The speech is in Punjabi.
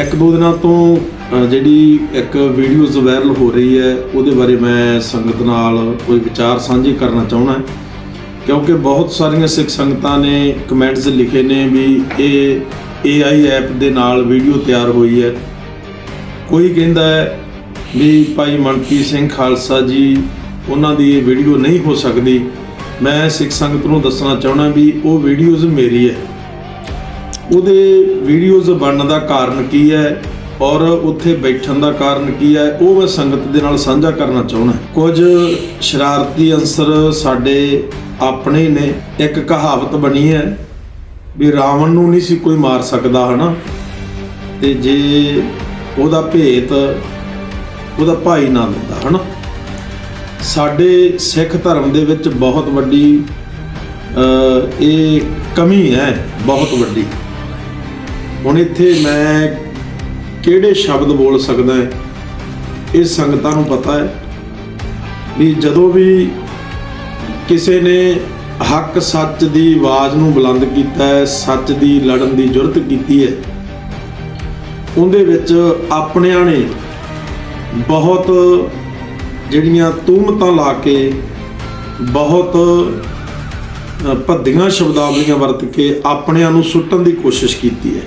ਇੱਕ ਦੋ ਦਿਨਾਂ ਤੋਂ ਅ, ਜਿਹੜੀ ਇੱਕ ਵੀਡੀਓਜ਼ ਵਾਇਰਲ ਹੋ ਰਹੀ ਹੈ ਉਹਦੇ ਬਾਰੇ ਮੈਂ ਸੰਗਤ ਨਾਲ ਕੋਈ ਵਿਚਾਰ ਸਾਂਝੇ ਕਰਨਾ ਚਾਹੁੰਦਾ ਕਿਉਂਕਿ ਬਹੁਤ ਸਾਰੀਆਂ ਸਿੱਖ ਸੰਗਤਾਂ ਨੇ ਕਮੈਂਟਸ ਲਿਖੇ ਨੇ ਵੀ ਇਹ AI ਐਪ ਦੇ ਨਾਲ ਵੀਡੀਓ ਤਿਆਰ ਹੋਈ ਹੈ। ਕੋਈ ਕਹਿੰਦਾ ਹੈ ਵੀ ਭਾਈ ਮਨਪ੍ਰੀਤ ਸਿੰਘ ਖਾਲਸਾ ਜੀ ਉਹਨਾਂ ਦੀ ਇਹ ਵੀਡੀਓ ਨਹੀਂ ਹੋ ਸਕਦੀ। ਮੈਂ ਸਿੱਖ ਸੰਗਤ ਨੂੰ ਦੱਸਣਾ ਚਾਹੁੰਦਾ ਵੀ ਉਹ ਵੀਡੀਓਜ਼ ਮੇਰੀ ਹੈ। ਉਹਦੇ ਵੀਡੀਓਜ਼ ਬਣਨ ਦਾ ਕਾਰਨ ਕੀ ਹੈ ਔਰ ਉੱਥੇ ਬੈਠਣ ਦਾ ਕਾਰਨ ਕੀ ਹੈ, ਉਹ ਮੈਂ ਸੰਗਤ ਦੇ ਨਾਲ ਸਾਂਝਾ ਕਰਨਾ ਚਾਹੁੰਦਾ ਕੁਝ ਸ਼ਰਾਰਤੀ ਅੰਸਰ ਸਾਡੇ ਆਪਣੇ ਨੇ, ਇੱਕ ਕਹਾਵਤ ਬਣੀ ਹੈ ਵੀ ਰਾਵਣ ਨੂੰ ਨਹੀਂ ਸੀ ਕੋਈ ਮਾਰ ਸਕਦਾ, ਹਨਾ? ਤੇ ਜੇ ਉਹਦਾ ਭੇਤ ਉਹਦਾ ਭਾਈ ਨਾ ਦਿੰਦਾ, ਹਨਾ? ਸਾਡੇ ਸਿੱਖ ਧਰਮ ਦੇ ਵਿੱਚ ਬਹੁਤ ਵੱਡੀ ਇਹ ਕਮੀ ਹੈ, ਬਹੁਤ ਵੱਡੀ। ਹੁਣ ਇੱਥੇ ਮੈਂ ਕਿਹੜੇ ਸ਼ਬਦ ਬੋਲ ਸਕਦਾ ਹੈ? ਇਹ ਸੰਗਤਾਂ ਨੂੰ ਪਤਾ ਹੈ ਵੀ ਜਦੋਂ ਵੀ ਕਿਸੇ ਨੇ ਹੱਕ ਸੱਚ ਦੀ ਆਵਾਜ਼ ਨੂੰ ਬੁਲੰਦ ਕੀਤਾ ਹੈ, ਸੱਚ ਦੀ ਲੜਨ ਦੀ ਜੁਰਤ ਕੀਤੀ ਹੈ, ਉਹਦੇ ਵਿੱਚ ਆਪਣਿਆਂ ਨੇ ਬਹੁਤ ਜਿਹੜੀਆਂ ਤੂਮਤਾਂ ਲਾ ਕੇ ਬਹੁਤ ਭੱਦੀਆਂ ਸ਼ਬਦਾਵਲੀਆਂ ਵਰਤ ਕੇ ਆਪਣਿਆਂ ਨੂੰ ਸੁੱਟਣ ਦੀ ਕੋਸ਼ਿਸ਼ ਕੀਤੀ ਹੈ।